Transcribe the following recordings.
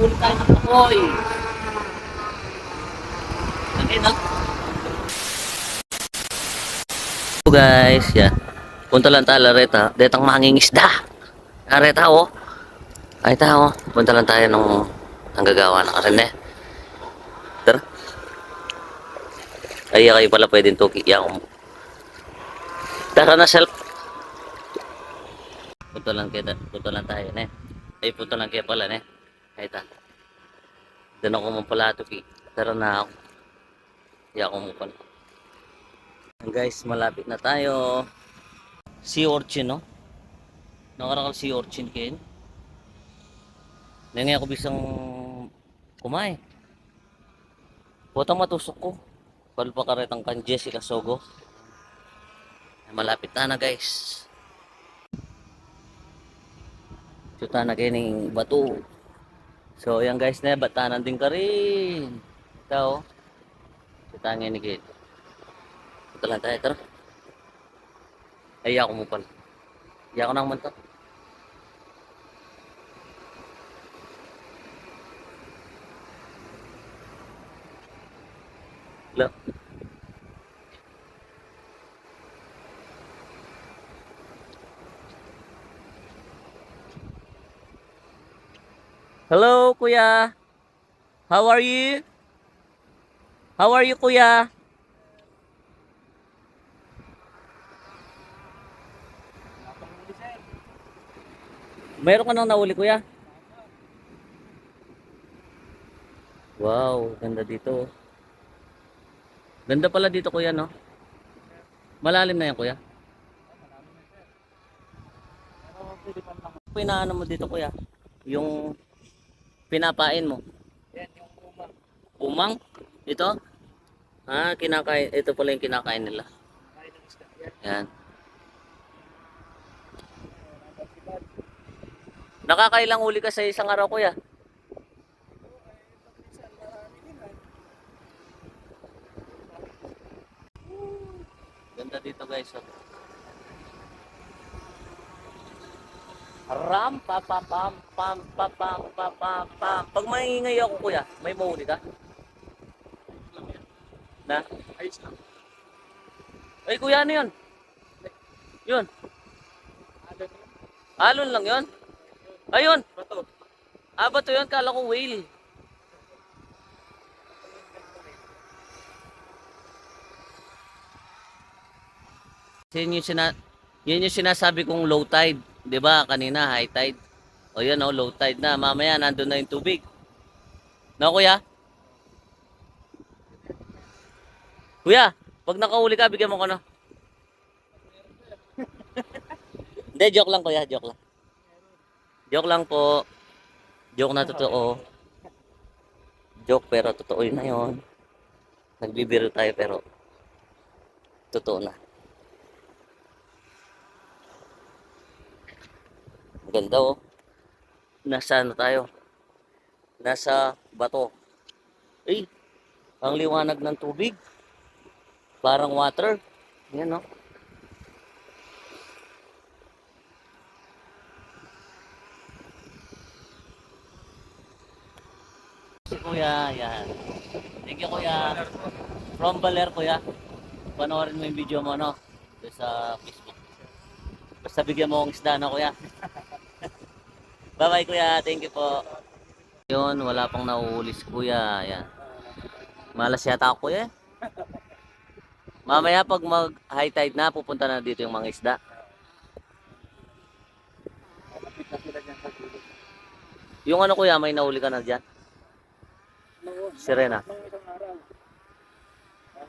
Nakahuli tayo ng pakoy. Laki na. So guys, yeah. Punta lang tayo Lareta. Detang mangingisda. Lareta oh. Ay tao. Punta lang tayo nung nanggagawa ng karene. Tara. Ay, kayo pala pwedeng tuki. Yan. Tara na self. Punta lang kita. Punta lang tayo ne. Ay, punta lang kaya pala ne. Ay ta. Doon ako mo pala tuki. Tara na ako. Iya ako mo pala. Guys, malapit na tayo. Sea urchin, no? Nakarakal sea urchin kin. Nangay ako bisang kumay. Putang matusok ko. Palpa karetang kanje sila sogo. Malapit na na guys. Chuta na kayo ng bato. So yan guys na batanan din ka rin. Ito. Chuta nga ni Gid. Ito lang tayo. Tara. Ay ako mo pala. Ay ako nang manto. Look. Hello, kuya. How are you? How are you, kuya? Meron ka nang nahuli, kuya? Wow, ganda dito. Ganda pala dito, kuya, no? Malalim na yan, kuya. Pinaano mo dito, kuya? Yung pinapain mo. Yan, yung umang. Umang? Ito? Ah, kinakain. Ito pala yung kinakain nila. Yan. Nakakailang huli ka sa isang araw, kuya? Minsan, marami din. ah. Ganda dito, guys. Oh. Ram pa pa pam pam pa pam pa pam pam. Pag maingay ako, kuya, may mahuli ka? Na? Ayos lang. Ay, kuya, ano yun? Yun. Alon lang yun? Ayun. Bato. Ah, ba to yun? Kala ko whale. Yun yung, sina yun yung sinasabi kong low tide. 'Di ba Kanina high tide. O yun, oh, low tide na. Mamaya nandun na yung tubig. No, kuya? Kuya, pag nakahuli ka, bigyan mo ko na. Hindi, joke lang kuya, joke lang. Joke lang po. Joke na totoo. Joke pero totoo yun na yun. Nagbibiro tayo pero totoo na. Ang Ganda oh. Nasa ano tayo? Nasa bato. Ay, ang liwanag ng tubig. Parang water. Yan oh. Si Kuya, yan. Thank you Kuya. From Baler Kuya. Panoorin mo yung video mo no? Sa Facebook. Basta bigyan mo akong isda na Kuya. bye bye Kuya. Thank you po. Yun, wala pang nauuli Kuya. Yan. Malas yata ako Kuya. eh. Mamaya pag mag high tide na, pupunta na dito yung mga isda. Yung ano Kuya, may nauli ka na dyan? Sirena.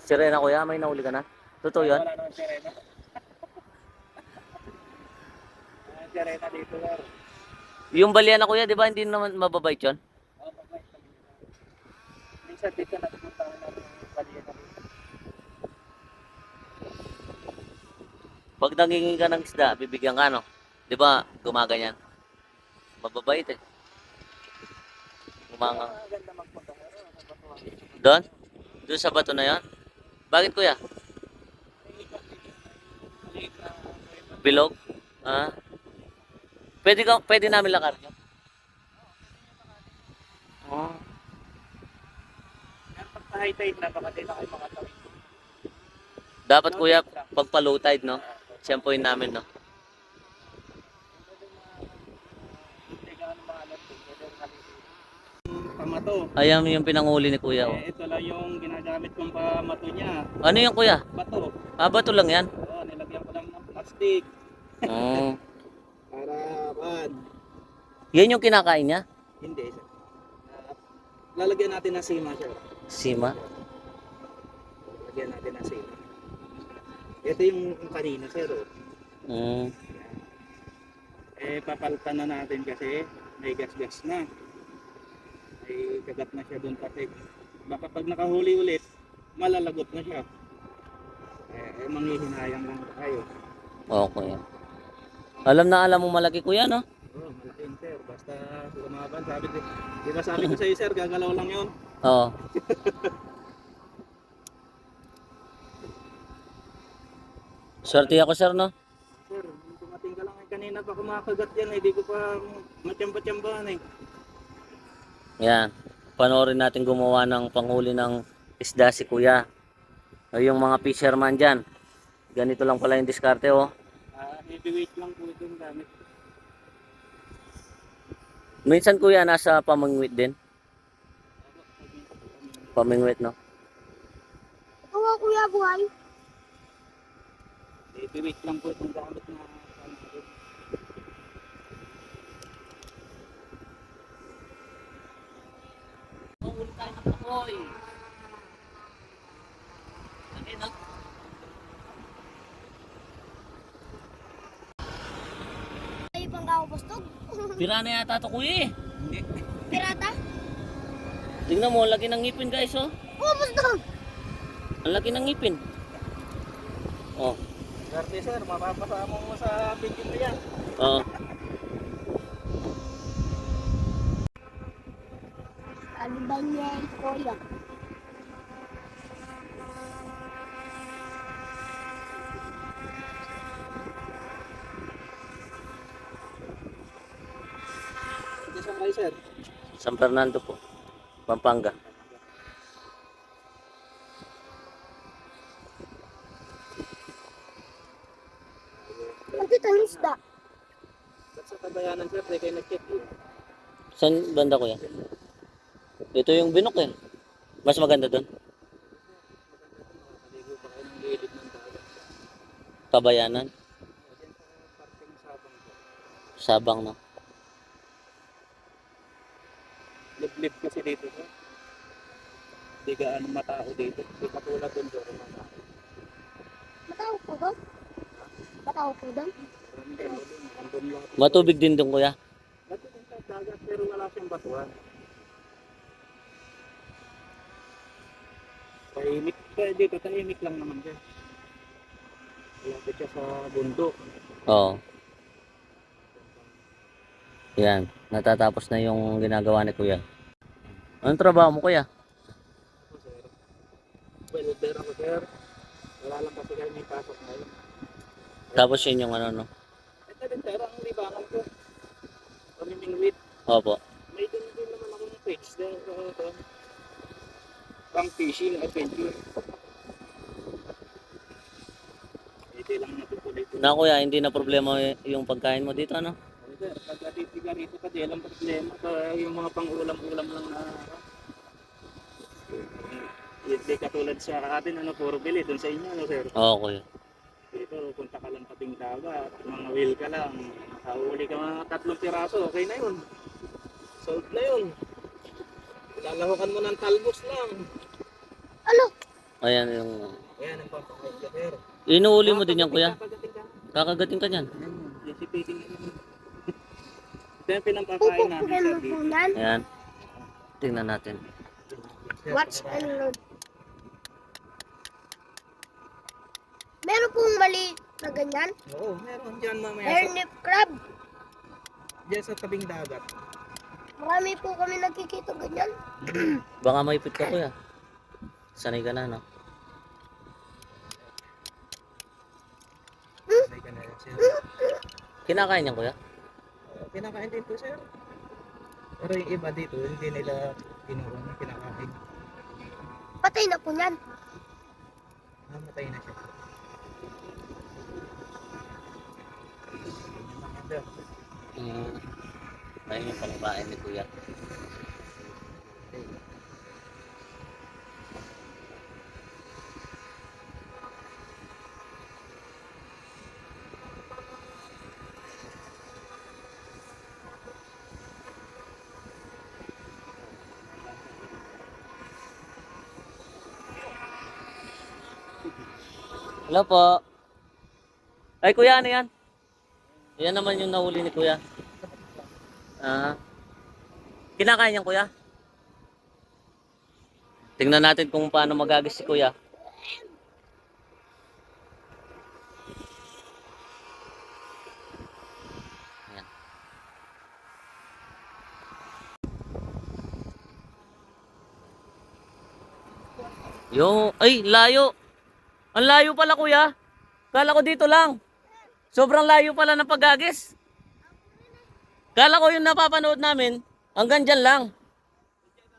Sirena Kuya, may nauli ka na? Totoo yun? Wala naman sirena. Sirena dito lang. Yung balya na Kuya, di ba hindi naman mababait yun? Sabi nila. Minsan dito natupuntahan namin yung baliya na. Pag nangingi ka ng isda, bibigyan ka, no? Di ba, gumaganyan? Mababait eh. Gumanga. Doon? Doon sa bato na yan? Bakit kuya? Na, na. Bilog? Ah? Pwede, ka, pwede namin lakad? Oo. Oh. Pagka high tide na, baka din ako mga tawid. Dapat kuya, pagpa low tide, no? Siyempoin namin, no? Pamato. Ayan yung pinanguli ni kuya. Oh. Eh, ito lang yung ginagamit kong pamato niya. Ano yung kuya? Bato. Ah, bato lang yan? Oo, nilagyan ko lang ng plastic. Oo. Oh. Para, pan. Yan yung kinakain niya? Hindi, sir. Ah, lalagyan natin ng sima, sir. Sima? Lalagyan natin ng sima. Ito yung yung kanina, sir. Oh. Mm. Eh, papalitan na natin kasi may gas-gas na. May kagat na siya doon pati. Baka pag nakahuli ulit, malalagot na siya. Eh, eh manghihinayang lang tayo. Okay. Alam na alam mo malaki kuya, no? Oo, oh, malaking sir. Basta lumaban. Sabi, di, di ba sabi ko sa iyo, sir, gagalaw lang yun. Oo. Swerte ako, sir, no? Sir, dumating ka lang eh, kanina pa kumakagat yan. Eh, di ko pa matyamba-tyambahan eh. Yan. Panoorin natin gumawa ng panghuli ng isda si kuya. O yung mga fisherman dyan. Ganito lang pala yung diskarte, oh. Heavyweight lang po itong gamit. Minsan kuya, nasa pamangwit din. Pamangwit, no? Oo, kuya, buhay. Heavyweight lang po itong gamit na natin. Mahuli kao bustog. Pira na yata ito, kuya, eh. Pirata? Tingnan mo, ang laki ng ngipin, guys, oh. Oo, bustog. Ang laki ng ngipin. Oh, Swerte sir, mapapasama mo sa video na yan. oo. Ano ba niya, kuya? Sir. San Fernando po. Pampanga. Bakit ang isda? Ba't sa kabayanan sir, di kayo nag-check in. Saan banda kuya? Ito yung binok eh. Mas maganda doon. Kabayanan. Sabang ko. Sabang no. Liblib kasi dito sir. Hindi gaano matao dito. Hindi katulad doon doon matao. Matao po doon? Matao po doon? Matubig din doon kuya. Din sa dagat pero wala siyang batuan. Tahimik pa dito, tahimik lang naman dyan. Malapit siya sa bundok. Oo. Yan. Natatapos na yung ginagawa ni kuya. Anong trabaho mo kuya? Sir. Welder ako, sir. Wala lang kasi may pasok ngayon. Tapos yun yung ano no. Ito din, sir, ang libangan ko. Pamimingwit. Opo. May din din naman akong page. Uh, doon. Pang fishing adventure. Pwede lang natutuloy. Na kuya, hindi na problema yung pagkain mo dito ano? Sir, pag titiga rito ka, di alam problema. Kaya yung mga pang-ulam-ulam lang na hindi katulad sa atin, ano, puro bili. Doon sa inyo, ano, sir? Oo kuya. Dito, punta ka lang tabing dagat, mga wheel ka lang, nakahuli ka mga tatlong piraso, okay na yun. Sold na yun. Lalahukan mo ng talbos lang. Ano? Ayan yung... Ayan ang papakain ka, sir. Inuuli mo din yan kuya? Kakagating ka niyan. Ayan, namin, mo sir. po dito. yan. Ayan. Tingnan natin. Watch and load. Meron pong mali na ganyan. Oo, meron dyan mamaya. Sa, Hernip crab. dyan sa tabing dagat. Marami po kami nakikita ganyan. Baka maipit ka kuya. Sanay ka na no? May na yan, sir. Kinakain niyan kuya? Kinakain din po, sir. Pero yung iba dito, hindi nila kinuha, kinakain. Patay na po yan. Namatay na siya. Mm. Ayun yung pangbahay ni Kuya. Hello po. Ay, kuya, ano yan? Yan naman yung nahuli ni kuya. Ah. Kinakain niyan, kuya? Tingnan natin kung paano magagis si kuya. Yo, ay, layo. Ang layo pala, kuya. Kala ko dito lang. Sobrang layo pala ng paggagis. Kala ko yung napapanood namin, hanggang dyan lang.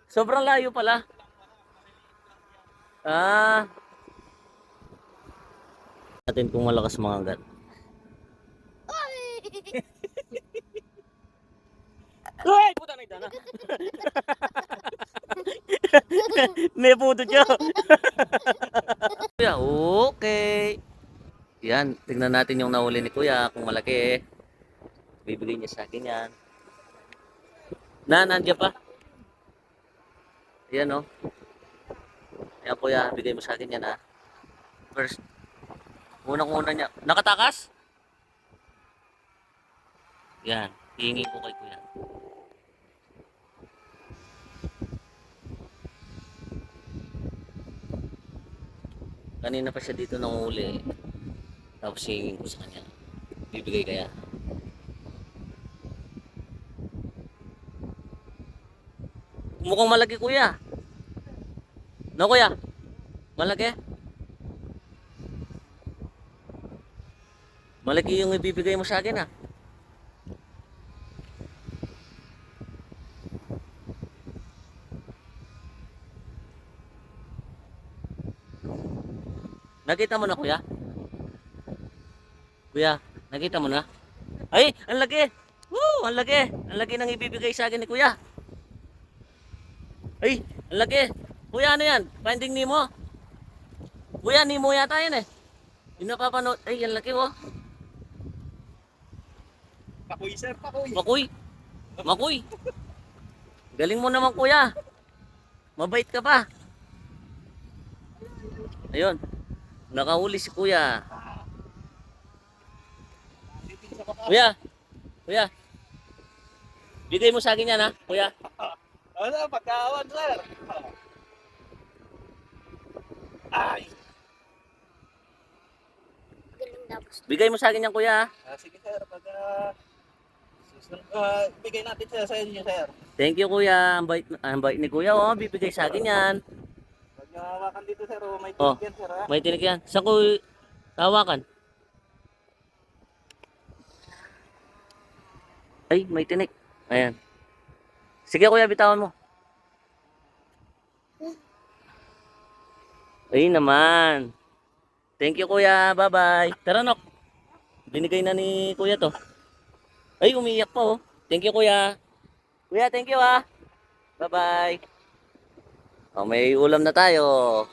Sobrang layo pala. Ah. Natin kung malakas mga gat. Uy! Puta na idana. May puto siya. Kuya, okay. Yan, tingnan natin yung nahuli ni Kuya kung malaki. Bibigay niya sa akin yan. Na, nandiyan pa. Ayan oh. Ayan Kuya, bigay mo sa akin yan ha. First, unang-una niya. Nakatakas? Yan, hihingi ko kay Kuya. Kanina pa siya dito nanguli. Tapos hingin ko sa kanya. Bibigay kaya. Mukhang malaki kuya. No kuya? Malaki? Malaki yung ibibigay mo sa akin ah. Nakita mo na kuya? Kuya, nakita mo na? Ay, ang laki! Woo, ang laki! Ang laki nang ibibigay sa akin ni kuya. Ay, ang laki! Kuya, ano yan? Finding Nemo? Kuya, Nemo yata yan eh. Yung napapanood. Ay, ang laki oh. Pakuy sir, pakuy. Makuy. Makuy. Galing mo naman kuya. Mabait ka pa. Ayun. Nakahuli si kuya. Kuya. Kuya. Bigay mo sa akin yan ha, kuya. Ano, pagkawan sir. Ay. Bigay mo sa akin yan kuya. Ah, sige sir, pagka... susunod, ah, bigay natin siya sa inyo sir. Thank you kuya. Ang bait, ang bait ni kuya. Oh, bibigay sa akin yan. Pag nahawakan dito sir, oh, may Oh. ticket sir ha. May tinig yan. Saan ko tawakan? Ay, may tinik. Ayan. Sige kuya, bitawan mo. Ay naman. Thank you kuya. Bye-bye. Tara nok. Binigay na ni kuya to. Ay, umiiyak pa oh. Thank you kuya. Kuya, thank you ah. Bye-bye. Oh, may ulam na tayo.